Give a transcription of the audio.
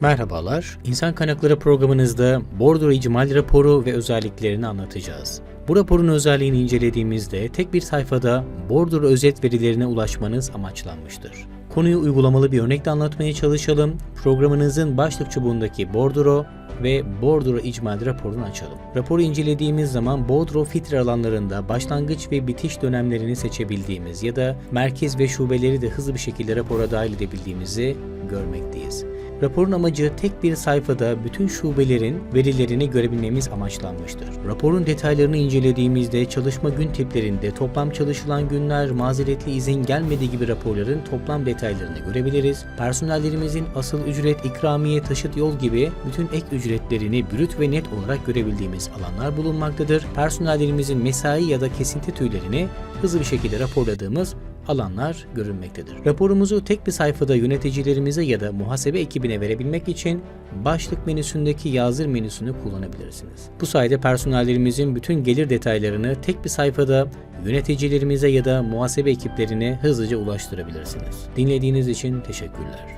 Merhabalar, İnsan Kaynakları programınızda bordro icmal raporu ve özelliklerini anlatacağız. Bu raporun özelliğini incelediğimizde tek bir sayfada bordro özet verilerine ulaşmanız amaçlanmıştır. Konuyu uygulamalı bir örnekle anlatmaya çalışalım. Programınızın başlık çubuğundaki bordro ve bordro icmal raporunu açalım. Raporu incelediğimiz zaman bordro filtre alanlarında başlangıç ve bitiş dönemlerini seçebildiğimiz ya da merkez ve şubeleri de hızlı bir şekilde rapora dahil edebildiğimizi görmekteyiz. Raporun amacı tek bir sayfada bütün şubelerin verilerini görebilmemiz amaçlanmıştır. Raporun detaylarını incelediğimizde çalışma gün tiplerinde toplam çalışılan günler, mazeretli izin gelmediği gibi raporların toplam detaylarını görebiliriz. Personellerimizin asıl ücret, ikramiye, taşıt yol gibi bütün ek ücretlerini brüt ve net olarak görebildiğimiz alanlar bulunmaktadır. Personellerimizin mesai ya da kesinti tüylerini hızlı bir şekilde raporladığımız alanlar görünmektedir. Raporumuzu tek bir sayfada yöneticilerimize ya da muhasebe ekibine verebilmek için başlık menüsündeki yazır menüsünü kullanabilirsiniz. Bu sayede personellerimizin bütün gelir detaylarını tek bir sayfada yöneticilerimize ya da muhasebe ekiplerine hızlıca ulaştırabilirsiniz. Dinlediğiniz için teşekkürler.